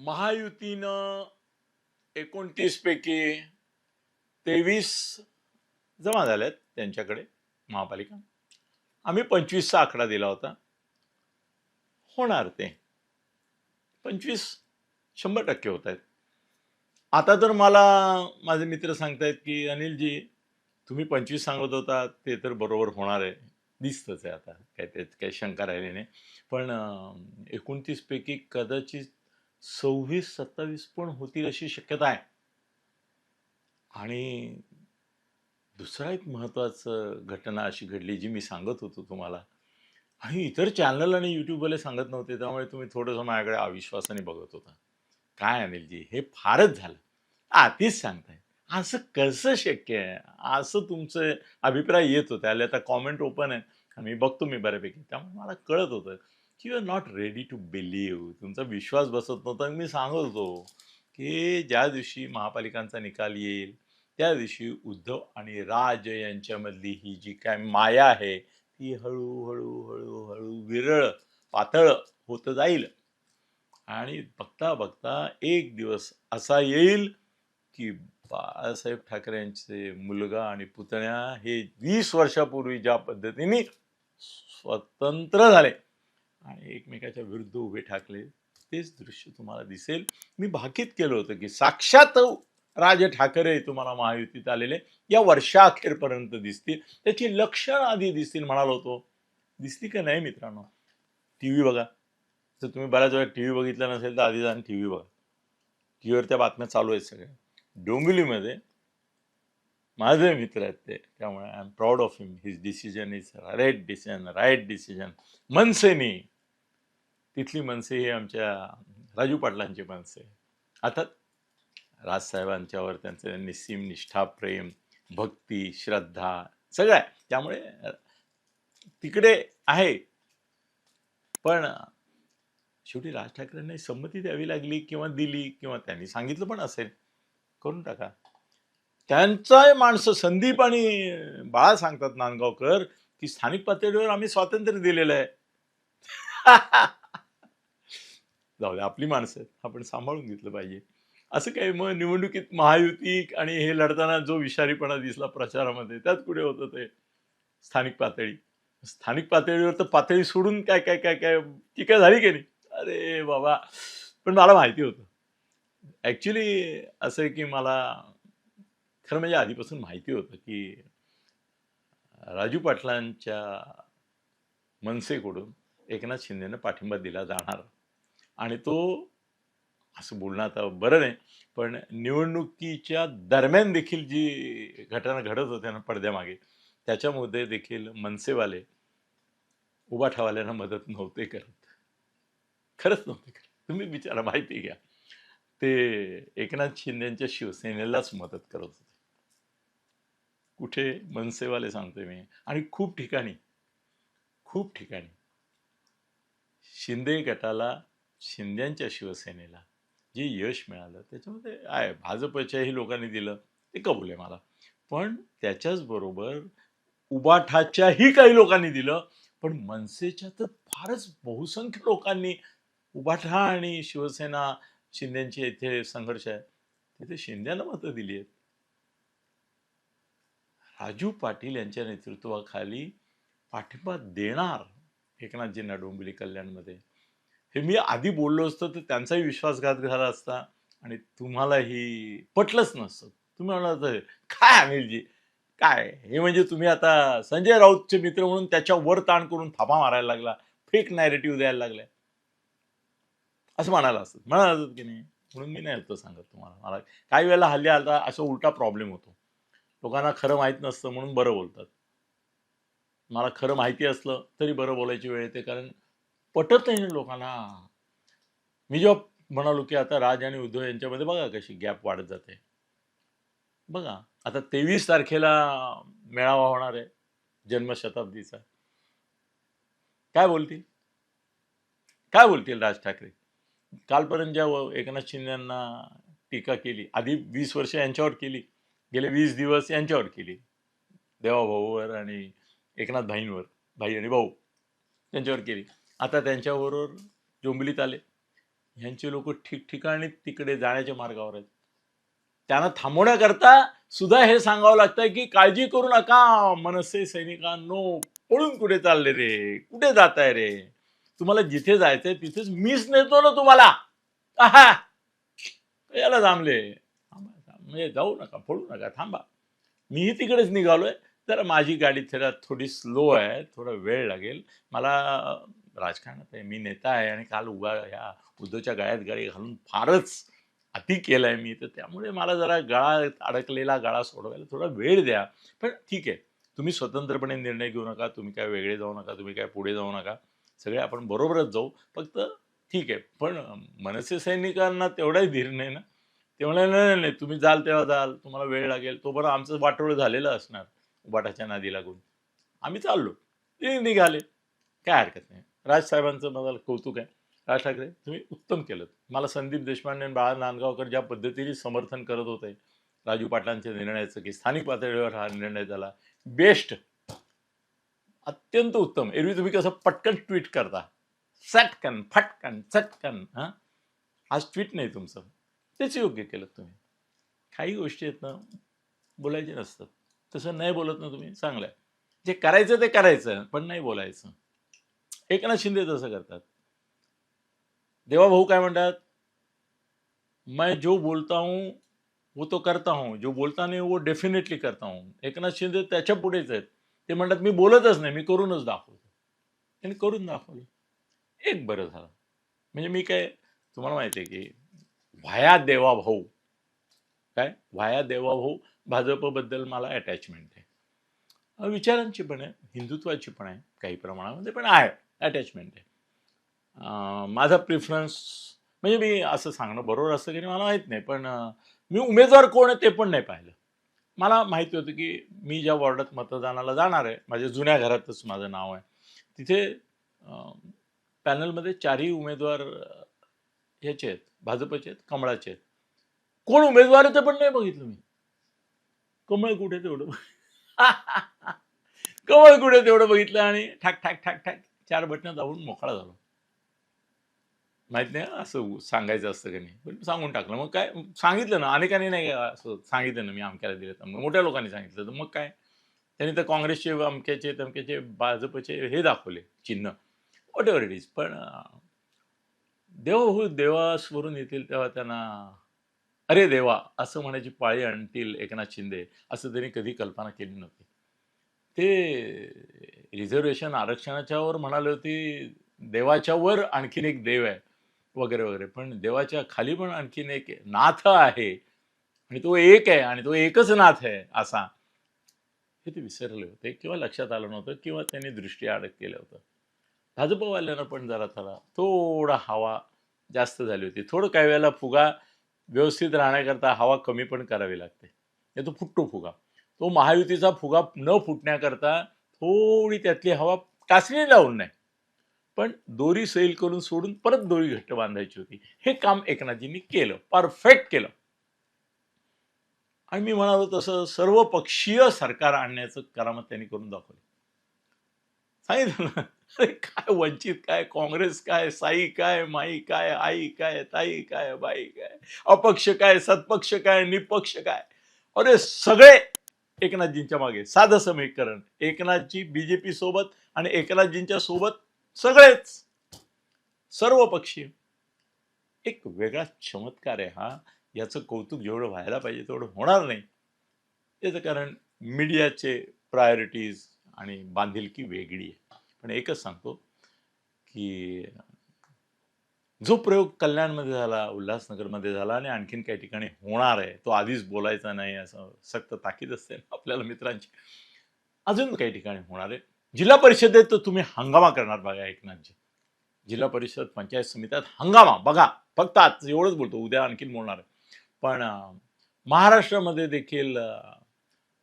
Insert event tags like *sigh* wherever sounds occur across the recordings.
महायुतीनं एकोणतीस पैकी तेवीस जमा झाल्यात त्यांच्याकडे महापालिका. आम्ही पंचवीसचा आकडा दिला होता. होणार ते. पंचवीस शंभर टक्के होत आहेत. आता तर मला माझे मित्र सांगतायत की अनिलजी तुम्ही पंचवीस सांगत होता ते तर बरोबर होणार आहे. दिसतंच आहे आता. काय त्यात काही शंका राहिली नाही. पण एकोणतीस पैकी कदाचित सव्वीस सत्तावीस पण होतील अशी शक्यता आहे. आणि दुसरा एक महत्त्वाचं घटना अशी घडली जी मी सांगत होतो तुम्हाला. आणि इतर चॅनल आणि यूट्यूबवाले सांगत नव्हते त्यामुळे तुम्ही थोडंसं माझ्याकडे अविश्वासाने बघत होता. काय अनिलजी हे फारच झालं. आधीच सांगताय. असं कसं शक्य आहे? असं तुमचे अभिप्राय येत होते. आले आता कॉमेंट ओपन आहे. मी बघतो मी बऱ्यापैकी. त्यामुळे मला कळत होतं. की you are not ready to believe तुमचा विश्वास बसत नव्हता. मी सांगत होतो की ज्या दिवशी महापालिकांचा निकाल येईल त्या दिवशी उद्धव आणि राज यांच्यामधली ही जी काय माया आहे ती हळूहळू हळूहळू विरळ पातळ होत जाईल. आणि बघता बघता एक दिवस असा येईल की बाळासाहेब ठाकरे यांचे मुलगा आणि पुतण्या हे वीस वर्षापूर्वी ज्या पद्धतीने स्वतंत्र झाले. आणि एकमेकाच्या विरुद्ध उभे ठाकले तेच दृश्य तुम्हाला दिसेल. मी भाकीत केलं होतं की साक्षात राज ठाकरे तुम्हाला महायुतीत आलेले या वर्षाअखेरपर्यंत दिसतील. त्याची लक्षणं आधी दिसतील म्हणालो होतो. दिसली का नाही मित्रांनो? टी व्ही बघा. जर तुम्ही बऱ्याच वेळा टी व्ही बघितला नसेल तर आधी जाऊन टी व्ही बघा. टी व्हीवर त्या बातम्या चालू आहेत सगळ्या. डोंबिवलीमध्ये माझे मित्र आहेत ते. त्यामुळे I am proud of him his decision is right decision right decision मनसेनी तिथली मनसे ही आमच्या राजू पाटलांची मनसे आता राजसाहेबांच्यावर त्यांचं निस्सीम निष्ठा प्रेम भक्ती श्रद्धा सगळं आहे. त्यामुळे तिकडे आहे. पण शेवटी राज ठाकरेंनी संमती द्यावी लागली किंवा दिली किंवा त्यांनी सांगितलं पण असेल. करून टाका. त्यांचा माणसं संदीप आणि बाळा सांगतात नांदगावकर की स्थानिक पातळीवर आम्ही स्वातंत्र्य दिलेलं आहे. *laughs* जाऊ दे आपली माणसं आहेत. आपण सांभाळून घेतलं पाहिजे. असं काही मग निवडणुकीत महायुती आणि हे लढताना जो विषारीपणा दिसला प्रचारामध्ये त्यात कुठे होतं ते? स्थानिक पातळी. स्थानिक पातळीवर तर पातळी सोडून काय काय काय काय टीका झाली की नाही? अरे बाबा. पण मला माहिती होतं. ॲक्च्युली असं आहे की मला खरं म्हणजे आधीपासून माहिती होतं की राजू पाटलांच्या मनसेकडून एकनाथ शिंदेनं पाठिंबा दिला जाणार. आणि तो असं बोलणं आता बरं नाही पण निवडणुकीच्या दरम्यान देखील जी घटना घडत होत्या ना पडद्यामागे त्याच्यामध्ये देखील मनसेवाले उभा ठावाल्यांना मदत नव्हते करत. खरंच नव्हते करत. तुम्ही विचारा माहिती घ्या. ते एकनाथ शिंदेच्या शिवसेनेलाच मदत करत होते. कुठे मनसेवाले सांगतोय मी. आणि खूप ठिकाणी खूप ठिकाणी शिंदे गटाला शिंद्यांच्या शिवसेनेला जे यश मिळालं त्याच्यामध्ये आहे भाजपच्याही लोकांनी दिलं ते कबूल आहे मला. पण त्याच्याच बरोबर उबाठाच्याही काही लोकांनी दिलं पण मनसेच्या तर फारच बहुसंख्य लोकांनी उबाठा आणि शिवसेना शिंद्यांचे इथे संघर्ष आहे तिथे शिंद्यांना मतं दिली आहेत. राजू पाटील यांच्या नेतृत्वाखाली पाठिंबा देणार एकनाथजींना डोंबिवली कल्याणमध्ये. हे मी आधी बोललो असतो तर त्यांचाही विश्वासघात झाला असता आणि तुम्हालाही पटलंच नसतं. तुम्ही म्हणाल काय अनिलजी? काय? हे म्हणजे तुम्ही आता संजय राऊतचे मित्र म्हणून त्याच्यावर ताण करून थापा मारायला लागला फेक नॅरेटिव्ह द्यायला लागलाय असं म्हणायला असतं. म्हणायला असत की नाही? म्हणून मी नाही होतं सांगत तुम्हाला. मला काही वेळेला हल्ली आता असा उलटा प्रॉब्लेम होतो. लोकांना खरं माहीत नसतं म्हणून बरं बोलतात. मला खरं माहिती असलं तरी बरं बोलायची वेळ येते कारण पटत नाही लोकांना. मी जेव्हा म्हणालो की आता राज आणि उद्धव यांच्यामध्ये बघा कशी गॅप वाढत जाते. बघा आता तेवीस तारखेला मेळावा होणार आहे जन्मशताब्दीचा. काय बोलतील? काय बोलतील राज ठाकरे? कालपर्यंत ज्या एकनाथ शिंदेना टीका केली आधी वीस वर्ष यांच्यावर केली गेले वीस दिवस यांच्यावर केली. देवाभाऊवर आणि एकनाथ भाईंवर भाई आणि भाऊ त्यांच्यावर केली. आता त्यांच्याबरोबर जोंबलीत आले. ह्यांचे लोक ठिकठिकाणी तिकडे जाण्याच्या मार्गावर आहेत. त्यांना थांबवण्याकरता सुद्धा हे सांगावं लागतंय की काळजी करू नका. मनसे सैनिकांनो पळून कुठे चालले रे? कुठे जाताय रे? तुम्हाला जिथे जायचंय तिथेच मीच नेतो ना तुम्हाला. आहा! याला जांभले. थांबा, म्हणजे जाऊ नका पळू नका थांबा. मीही तिकडेच निघालोय. तर माझी गाडी थोडा थोडी स्लो आहे. थोडा वेळ लागेल. मला राजकारणात आहे. मी नेता आहे आणि काल उभा ह्या उद्धवच्या गळ्यात गळे घालून फारच अति केलंय मी. तर त्यामुळे मला जरा गळा अडकलेला गळा सोडवायला थोडा वेळ द्या. पण ठीक आहे. तुम्ही स्वतंत्रपणे निर्णय घेऊ नका. तुम्ही काय वेगळे जाऊ नका. तुम्ही काय पुढे जाऊ नका. सगळे आपण बरोबरच जाऊ. फक्त ठीक आहे. पण मनसे सैनिकांना तेवढाही धीर नाही ना. ते म्हणाले नाही नाही, तुम्ही जाल तेव्हा जाल. तुम्हाला वेळ लागेल. तो बरं आमचं वाटोळं झालेलं असणार. उबाटाच्या नादी लागून. आम्ही चाललो. ते निघाले. काय हरकत नाही. राजसाहेबांचं मला कौतुक आहे. राज ठाकरे तुम्ही उत्तम केलं मला संदीप देशपांडे आणि बाळा नांदगावकर ज्या पद्धतीने समर्थन करत होते राजू पाटलांच्या निर्णयाचं की स्थानिक पातळीवर हा निर्णय झाला. बेस्ट. अत्यंत उत्तम. एरवी तुम्ही कसं पटकन ट्विट करता. चटकन फटकन चटकन हां? आज ट्विट नाही तुमचं. तेच योग्य केलं तुम्ही. काही गोष्टी आहेत ना बोलायचे नसतात. तसं नाही बोलत ना तुम्ही चांगलं आहे. जे करायचं ते करायचं पण नाही बोलायचं. एकनाथ शिंदे तसं करतात. देवाभाऊ काय म्हणतात? मैं जो बोलता हूं वो तो करता हूं. जो बोलता नाही वो डेफिनेटली करता हूं. एकनाथ शिंदे त्याच्या पुढेच आहेत. ते म्हणतात मी बोलतच नाही मी करूनच दाखवतो. त्यांनी करून दाखवलं. एक बरं झालं. म्हणजे मी काय तुम्हाला माहिती आहे की व्हाया देवाभाऊ काय? व्हाया देवाभाऊ भाजपबद्दल मला अटॅचमेंट आहे. विचारांची पण आहे हिंदुत्वाची पण आहे काही प्रमाणामध्ये पण आहे. अटॅचमेंट आहे. माझा प्रिफरन्स म्हणजे मी असं सांगणं बरोबर असतं की नाही मला माहीत नाही पण मी उमेदवार कोण आहे ते पण नाही पाहिलं. मला माहिती होतं की मी ज्या वॉर्डात मतदानाला जाणार आहे माझ्या जुन्या घरातच माझं नाव आहे तिथे पॅनलमध्ये चारही उमेदवार ह्याचे आहेत भाजपचे आहेत कमळाचे आहेत. कोण उमेदवार आहे ते पण नाही बघितलं मी. कमळ कुठे तेवढं *laughs* कमळ कुठे तेवढं बघितलं आणि ठाक ठाक ठाक ठाक. चार बटणं दाबून मोकळा झालो. माहीत नाही असं सांगायचं असतं का नाही? पण सांगून टाकलं. मग काय सांगितलं ना अनेकांनी नाही असं सांगितलं ना मी अमक्याला दिलं तर. मग मोठ्या लोकांनी सांगितलं तर. मग काय? त्यांनी तर काँग्रेसचे अमक्याचे तमक्याचे भाजपचे हे दाखवले चिन्ह. वॉट एव्हर इट इज पण देव हो देवासवरून येतील तेव्हा त्यांना अरे देवा असं म्हणायची पाळी आणतील एकनाथ शिंदे असं त्यांनी कधी कल्पना केली नव्हती. ते रिझर्वेशन आरक्षणाच्या वर म्हणाले होते देवाच्या वर आणखीन एक देव आहे वगैरे वगैरे. पण देवाच्या खाली पण आणखीन एक नाथ आहे. आणि तो एक आहे आणि तो एकच नाथ आहे असा. हे ते विसरले होते किंवा लक्षात आलं नव्हतं किंवा त्यांनी दृष्टी आडक केलं होतं. भाजपवाल्यांना पण जरा थोडा थोडा हवा जास्त झाली होती. थोडं काही वेळेला फुगा व्यवस्थित राहण्याकरता हवा कमी पण करावी लागते. तो फुटतो फुगा. तो महायुतीचा फुगा न फुटण्याकरता थोडी त्यातली हवा टाचणी लावून नाही. पण दोरी सैल करून सोडून परत दोरी घट्ट बांधायची होती. हे काम एकनाथजींनी केलं. परफेक्ट केलं. आणि मी म्हणालो तसं सर्व पक्षीय सरकार आणण्याचं करामत त्यांनी करून दाखवलं. सांगितलं ना? अरे काय वंचित काय काँग्रेस काय साई काय माई काय आई काय ताई काय बाई काय अपक्ष काय सत्पक्ष काय निपक्ष काय? अरे सगळे एकनाथजींच्या मागे. साधं समीकरण. एकनाथजी बीजेपी सोबत आणि एकनाथजींच्या सोबत सगळेच सर्व पक्षी एक वेगळा चमत्कार आहे हा. याचं कौतुक जेवढं व्हायला पाहिजे तेवढं होणार नाही. याचं कारण मीडियाचे प्रायोरिटीज आणि बांधिलकी वेगळी आहे. पण एकच सांगतो की जो प्रयोग कल्याणमध्ये झाला उल्हासनगरमध्ये झाला आणि आणखीन काही ठिकाणी होणार आहे तो आधीच बोलायचा नाही असं सक्त ताकीद असते आपल्याला मित्रांची. अजून काही ठिकाणी होणार आहे. जिल्हा परिषदेत तर तुम्ही हंगामा करणार बघा एकनाथजी. जिल्हा परिषद पंचायत समित्यात हंगामा. बघा फक्त आज एवढंच बोलतो उद्या आणखीन बोलणार आहे. पण महाराष्ट्रामध्ये देखील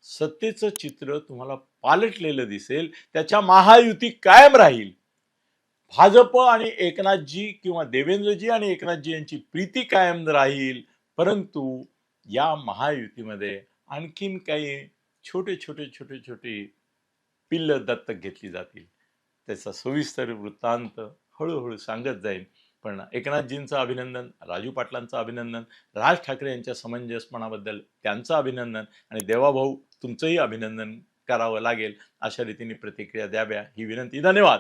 सत्तेचं चित्र तुम्हाला पालटलेलं दिसेल. त्याच्या महायुती कायम राहील. भाजप आणि एकनाथजी किंवा देवेंद्रजी आणि एकनाथजी यांची प्रीती कायम राहील. परंतु या महायुतीमध्ये आणखीन काही छोटे छोटे छोटे छोटे पिल्ल दत्तक घेतली जातील. त्याचा सविस्तर वृत्तांत हळूहळू सांगत जाईल पण एकनाथजींचं अभिनंदन राजू पाटलांचं अभिनंदन राज ठाकरे यांच्या समंजसपणाबद्दल त्यांचं अभिनंदन आणि देवाभाऊ तुमचंही अभिनंदन करावं लागेल अशा रीतीने प्रतिक्रिया द्याव्या ही विनंती. धन्यवाद!